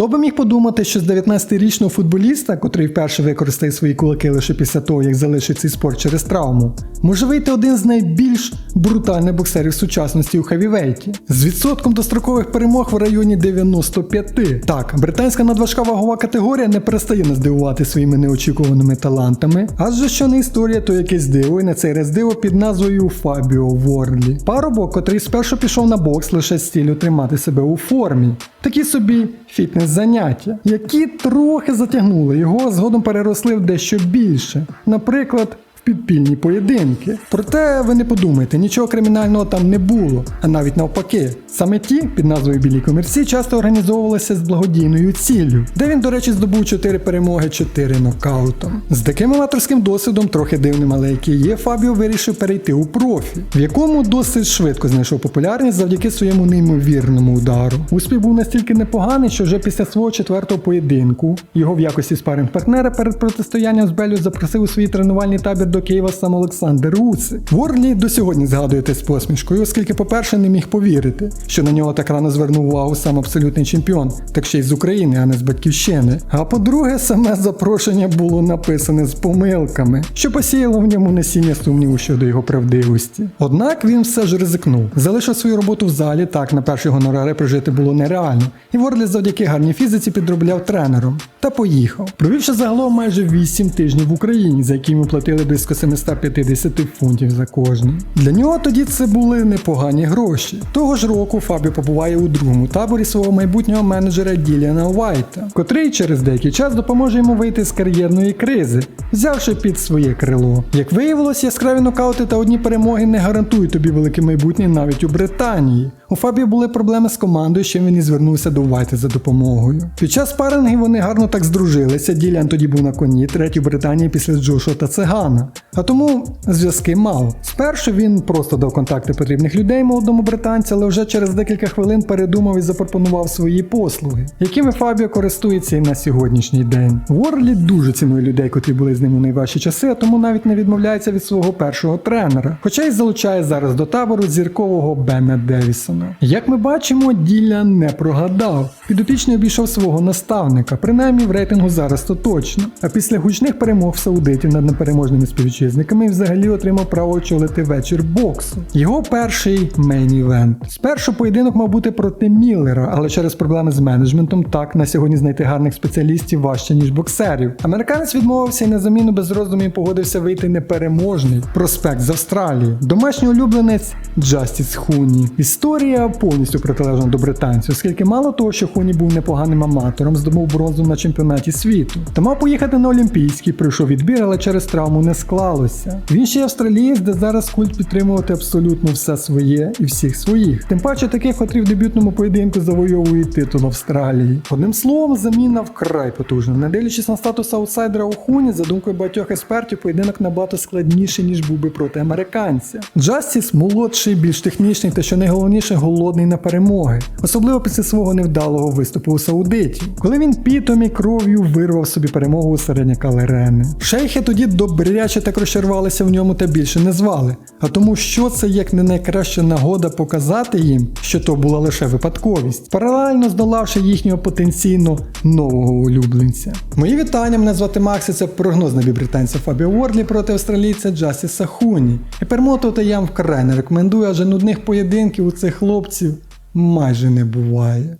Хто би міг подумати, що з 19-річного футболіста, котрий вперше використає свої кулаки лише після того, як залишить цей спорт через травму, може вийти один з найбільш брутальних боксерів сучасності у хевівейті з відсотком дострокових перемог в районі 95. Так, британська надважка вагова категорія не перестає нас дивувати своїми неочікуваними талантами, адже що не історія, то якесь диво, і на цей раз диво під назвою Фабіо Ворлі. Парубок, котрий спершу пішов на бокс лише з ціллю тримати себе у формі. Такі собі фітнес-заняття, які трохи затягнули його, згодом переросли в дещо більше. Наприклад, підпільні поєдинки. Проте ви не подумайте, нічого кримінального там не було, а навіть навпаки. Саме ті під назвою Білі комірці часто організовувалися з благодійною ціллю, де він, до речі, здобув 4 перемоги, 4 нокаутом. З таким аматорським досвідом, трохи дивним, але який є, Фабіо вирішив перейти у профі, в якому досить швидко знайшов популярність завдяки своєму неймовірному удару. Успіх був настільки непоганий, що вже після свого четвертого поєдинку його в якості спаринг партнера перед протистоянням з Белю запросив у свій тренувальний табір до Києва сам Олександр Уци. Ворлі до сьогодні згадуєте з посмішкою, оскільки, по-перше, не міг повірити, що на нього так рано звернув увагу сам абсолютний чемпіон, так ще й з України, а не з батьківщини. А по-друге, саме запрошення було написане з помилками, що посіяло в ньому насіння сумніву щодо його правдивості. Однак він все ж ризикнув. Залишив свою роботу в залі, так на перші гонорари прожити було нереально, і Ворлі завдяки гарній фізиці підробляв тренером та поїхав, провівши загалом майже 8 тижнів в Україні, за які йому платили близько 750 фунтів за кожний. Для нього тоді це були непогані гроші. Того ж року Фабіо побуває у другому таборі свого майбутнього менеджера Діліана Уайта, котрий через деякий час допоможе йому вийти з кар'єрної кризи, взявши під своє крило. Як виявилось, яскраві нокаути та одні перемоги не гарантують тобі велике майбутнє навіть у Британії. У Фабіо були проблеми з командою, з чим він і звернувся до Уайта за допомогою. Під час спарингів вони гарно так здружилися. Ділян тоді був на коні, третій в Британії після Джошуа та Цигана. А тому зв'язки мав. Спершу він просто дав контакти потрібних людей молодому британцю, але вже через декілька хвилин передумав і запропонував свої послуги, якими Фабіо користується і на сьогоднішній день. Ворлі дуже цінує людей, котрі були з ним у найважчі часи, а тому навіть не відмовляється від свого першого тренера, хоча й залучає зараз до табору зіркового Бена Девісона. Як ми бачимо, Діля не прогадав. Підопічний обійшов свого наставника, принаймні в рейтингу зараз то точно. А після гучних перемог саудитів над непереможними співвітчизниками взагалі отримав право очолити вечір боксу. Його перший мейн-івент. Спершу поєдинок мав бути проти Міллера, але через проблеми з менеджментом так на сьогодні знайти гарних спеціалістів важче, ніж боксерів. Американець відмовився і на заміну без роздумів погодився вийти непереможний проспект з Австралії. Домашній улюбленець Джастіс Хуні. Історія повністю протилежна до британців, оскільки мало того, що Хуні був непоганим аматором, здобув бронзу на чемпіонаті світу. Та поїхати на Олімпійський, пройшов відбір, але через травму не склалося. Він ще й австралієць, де зараз культ підтримувати абсолютно все своє і всіх своїх. Тим паче таких, котрі в дебютному поєдинку завойовують титул Австралії. Одним словом, заміна вкрай потужна. Не дивлячись на статус аутсайдера у Хуні, за думкою багатьох експертів, поєдинок набагато складніший, ніж був би проти американця. Джастіс молодший, більш технічний та що найголовніше голодний на перемоги, особливо після свого невдалого виступу у Саудиті, коли він пітом і кров'ю вирвав собі перемогу у середняка Лерени. Шейхи тоді добряче так розчарувалися в ньому та більше не звали. А тому, що це як не найкраща нагода показати їм, що то була лише випадковість, паралельно здолавши їхнього потенційно нового улюбленця. Мої вітання, мене звати Макс, це прогноз на британця Фабіо Уорлі проти австралійця Джастіса Хуні. І перемотувати я вам вкрай не рекомендую, адже нудних поєдинків у цих хлопців майже не буває.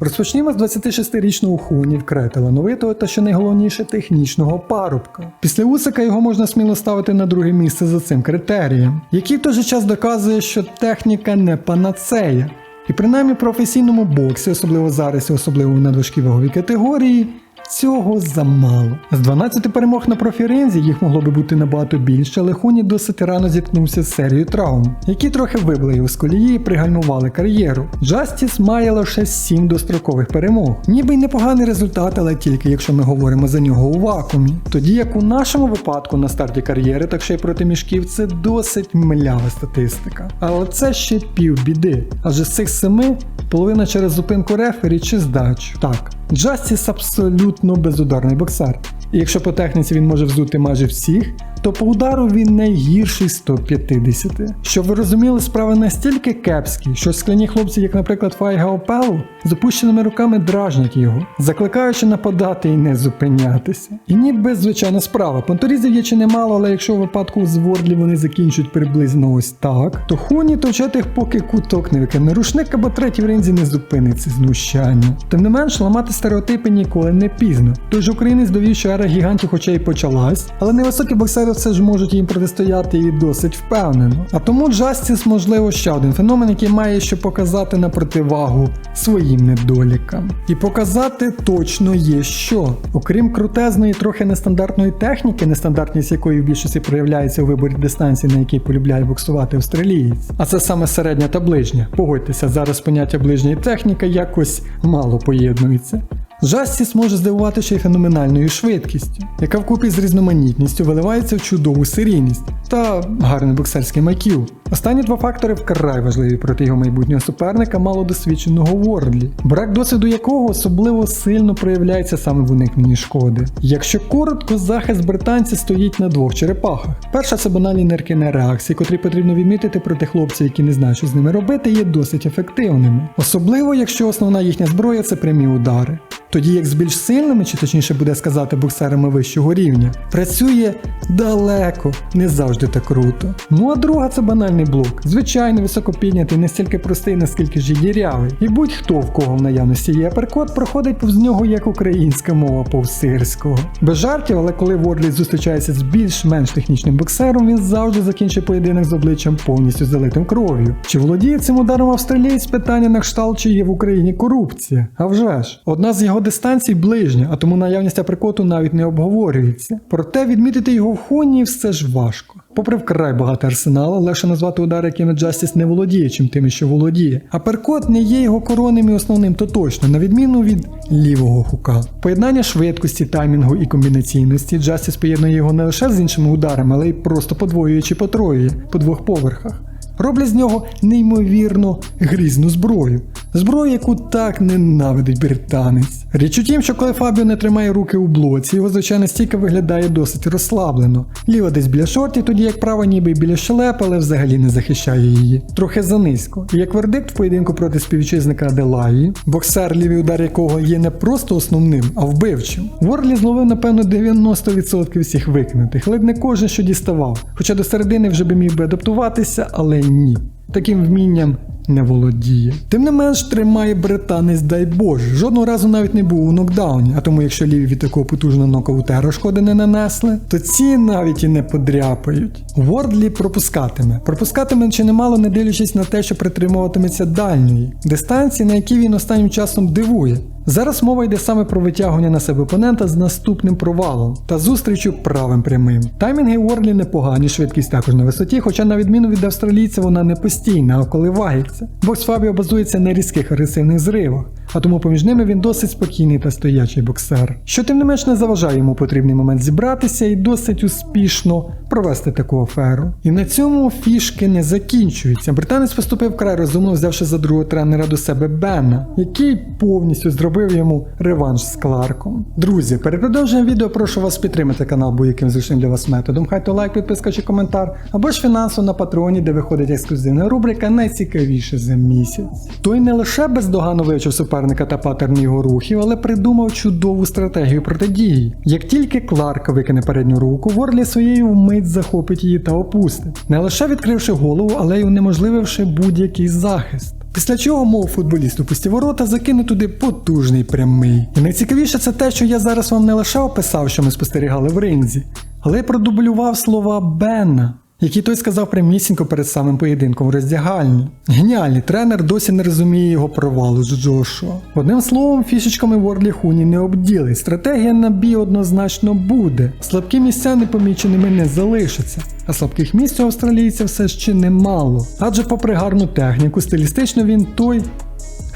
Розпочнімо з 26-річного хуні вкрай талановитого та що найголовніше технічного парубка. Після Усика його можна сміло ставити на друге місце за цим критерієм, який в той же час доказує, що техніка не панацея. І принаймні в професійному боксі, особливо зараз і особливо в надважкій ваговій категорії, Цього замало. З 12 перемог на профіринзі їх могло би бути набагато більше, але Хуні досить рано зіткнувся з серією травм, які трохи вибили його з колії і пригальмували кар'єру. Джастіс має лише 7 дострокових перемог. Ніби й непоганий результат, але тільки якщо ми говоримо за нього у вакуумі. Тоді як у нашому випадку на старті кар'єри, так ще й проти мішків, це досить млява статистика. Але це ще пів біди. Адже з цих семи половина через зупинку рефері чи здачу. Так, Джастіс абсолютно безударний боксер. І якщо по техніці він може взути майже всіх, то по удару він найгірший з топ-50. Щоб ви розуміли, справи настільки кепські, що скляні хлопці, як, наприклад, Файга Опелу, з опущеними руками дражнять його, закликаючи нападати і не зупинятися. І ніби звичайна справа. Понторізів є чи немало, але якщо в випадку з Вордлі вони закінчують приблизно ось так, то хуні точать їх, поки куток не викине рушник або третій в ринзі не зупиниться знущання. Тим не менш, ламати стереотипи ніколи не пізно. Той же українець довів, що ера гігантів хоча й почалась, але невисокі боксери все ж можуть їм протистояти і досить впевнено. А тому Джастіс, можливо, ще один феномен, який має що показати на противагу своїм недолікам. І показати точно є що. Окрім крутезної, трохи нестандартної техніки, нестандартність якої в більшості проявляється у виборі дистанції, на якій полюбляє боксувати австралієць. А це саме середня та ближня. Погодьтеся, зараз поняття ближня і техніка якось мало поєднуються. Джастіс може здивувати ще й феноменальною швидкістю, яка вкупі з різноманітністю виливається в чудову серійність та гарний боксерський IQ. Останні два фактори вкрай важливі проти його майбутнього суперника, малодосвідченого Вордлі, брак досвіду якого особливо сильно проявляється саме в уникненні шкоди. Якщо коротко, захист британця стоїть на двох черепахах. Перша це банальні нерки реакції, котрі потрібно відмітити проти хлопців, які не знають, що з ними робити, є досить ефективними. Особливо, якщо основна їхня зброя це прямі удари. Тоді як з більш сильними, чи точніше буде сказати боксерами вищого рівня, працює далеко, не завжди так круто. Ну а друга це банальний блок. Звичайно, високо піднятий, не стільки простий, наскільки ж і дірявий. І будь-хто в кого в наявності є аперкот, проходить повз нього як українська мова повз сирського. Без жартів, але коли Вордлі зустрічається з більш-менш технічним боксером, він завжди закінчить поєдинок з обличчям повністю залитим кров'ю. Чи володіє цим ударом австралієць питання на кшталт, чи є в Україні корупція? А вже ж, одна з його дистанцій ближня, а тому наявність априкоту навіть не обговорюється. Проте відмітити його в хуні все ж важко. Попри вкрай багатий арсенал, легше назвати удари, якими Джастіс не володіє, чим тими, що володіє. А перкот не є його коронним і основним, то точно, на відміну від лівого хука. Поєднання швидкості, таймінгу і комбінаційності Джастіс поєднує його не лише з іншими ударами, але й просто подвоює чи потроює по двох поверхах. Роблять з нього неймовірно грізну зброю. Зброю, яку так ненавидить британець. Річ у тім, що коли Фабіо не тримає руки у блоці, його звичайна стійка виглядає досить розслаблено. Ліва десь біля шорті, тоді як права ніби біля щелеп, але взагалі не захищає її. Трохи занизько. І як вердикт в поєдинку проти співвітчизника Аделаї, боксер, лівий удар якого є не просто основним, а вбивчим. Ворлі зловив, напевно, 90% всіх викинутих, ледь не кожен, що діставав. Хоча до середини вже би міг би адаптуватися, але ні. Таким вмінням не володіє. Тим не менш тримає британець, дай Боже. Жодного разу навіть не був у нокдауні, а тому якщо ліві від такого потужного нокаутера шкоди не нанесли, то ці навіть і не подряпають. Вордлі пропускатиме. Пропускатиме чи немало, не дивлячись на те, що притримуватиметься дальньої дистанції, на якій він останнім часом дивує. Зараз мова йде саме про витягування на себе опонента з наступним провалом та зустрічю правим прямим. Таймінги Уорлі непогані, швидкість також на висоті, хоча на відміну від австралійця вона не постійна, а коливається. Бокс Фабіо базується на різких агресивних зривах, а тому поміж ними він досить спокійний та стоячий боксер. Що тим не менш не заважає йому потрібний момент зібратися і досить успішно провести таку аферу. І на цьому фішки не закінчуються. Британець поступив вкрай розумно, взявши за другого тренера до себе Бена, який повністю зробив йому реванш з Кларком. Друзі, перед продовженням відео прошу вас підтримати канал будь-яким зручним для вас методом. Хай то лайк, підписка чи коментар, або ж фінансово на патреоні, де виходить ексклюзивна рубрика найцікавіше за місяць. Той не лише бездоганно вивчив суперника та паттерн його рухів, але придумав чудову стратегію протидії. Як тільки Кларк викине передню руку, Ворлі своєю вмить захопить її та опустить, не лише відкривши голову, але й унеможлививши будь-який захист. Після чого, мов футболіст у пусті ворота, закине туди потужний прямий. І найцікавіше це те, що я зараз вам не лише описав, що ми спостерігали в ринзі, але й продублював слова Бена, які той сказав прямісінько перед самим поєдинком в роздягальні. Геніальний тренер досі не розуміє його провалу з Джошуа. Одним словом, фішечками Ворлі Хуні не обділи. Стратегія на бій однозначно буде. Слабкі місця непоміченими не залишаться. А слабких місць у австралійця все ще немало. Адже, попри гарну техніку, стилістично він той,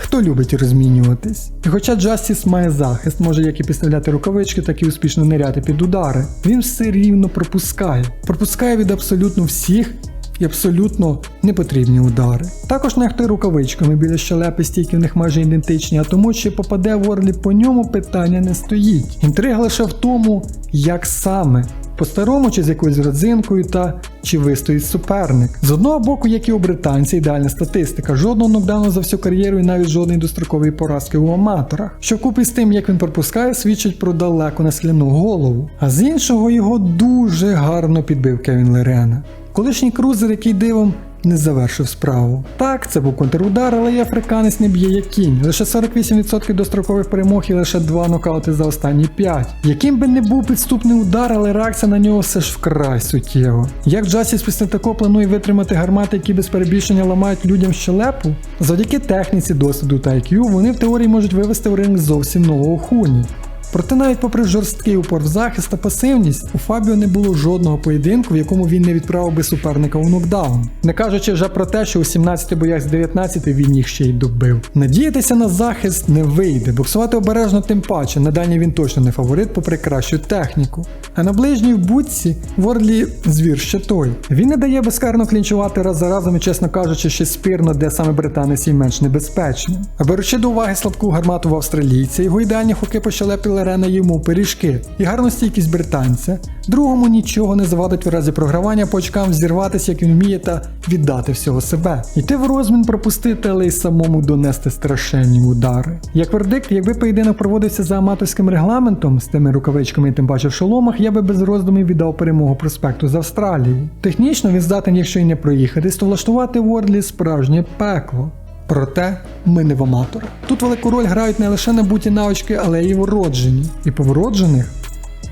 хто любить розмінюватись. І хоча Джастіс має захист, може як і підставляти рукавички, так і успішно ниряти під удари, він все рівно пропускає. Пропускає від абсолютно всіх. І абсолютно непотрібні удари. Також нехтує рукавичками біля щелепи стійки в них майже ідентичні, а тому чи попаде Ворлі по ньому питання не стоїть. Інтрига лише в тому, як саме по-старому чи з якоюсь родзинкою та чи вистоїть суперник. З одного боку, як і у британці, ідеальна статистика, жодного нокдауну за всю кар'єру і навіть жодної дострокової поразки у аматорах, що вкупі з тим, як він пропускає, свідчить про далеко на скляну голову. А з іншого його дуже гарно підбив Кевін Лерена. Колишній крузер, який дивом не завершив справу. Так, це був контрудар, але і африканець не б'є як кінь. Лише 48% дострокових перемог і лише 2 нокаути за останні 5. Яким би не був підступний удар, але реакція на нього все ж вкрай суттєво. Як Джасіс після такого планує витримати гармати, які без перебільшення ламають людям щелепу? Завдяки техніці, досвіду та IQ вони в теорії можуть вивести в ринг зовсім нового хуні. Проте навіть попри жорсткий упор в захист та пасивність, у Фабіо не було жодного поєдинку, в якому він не відправив би суперника у нокдаун. Не кажучи вже про те, що у 17 боях з 19 він їх ще й добив. Надіятися на захист не вийде, боксувати обережно тим паче, на дальній він точно не фаворит попри кращу техніку. А на ближній в будці Ворлі звір ще той. Він не дає безкарно клінчувати раз за разом і, чесно кажучи, ще спірно, де саме британець є менш небезпечним. А беручи до уваги слабку гармату в австралійця, його ідеальні хуки пощелепили Рена йому пиріжки і гарну стійкість британця. Другому нічого не завадить в разі програвання по очкам взірватися, як він вміє, та віддати всього себе. Йти в розмін пропустити, але й самому донести страшенні удари. Як вердикт, якби поєдинок проводився за аматорським регламентом з тими рукавичками і тим паче в шоломах, я би без роздумів віддав перемогу проспекту з Австралії. Технічно він здатен, якщо й не проїхатись, то влаштувати в Ордлі справжнє пекло. Проте ми не в аматорах. Тут велику роль грають не лише набуті навички, але й вроджені. І по вроджених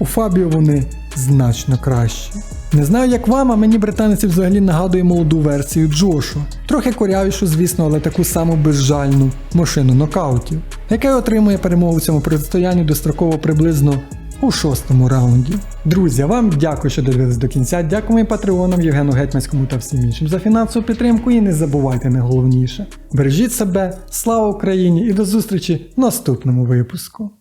у Фабіо вони значно кращі. Не знаю, як вам, а мені британець взагалі нагадує молоду версію Джошу. Трохи корявішу, звісно, але таку саму безжальну машину нокаутів, яка отримує перемогу в цьому протистоянні достроково приблизно у шостому раунді. Друзі, вам дякую, що дивились до кінця. Дякую патреонам Євгену Гетьманському та всім іншим за фінансову підтримку. І не забувайте найголовніше. Бережіть себе, слава Україні і до зустрічі в наступному випуску.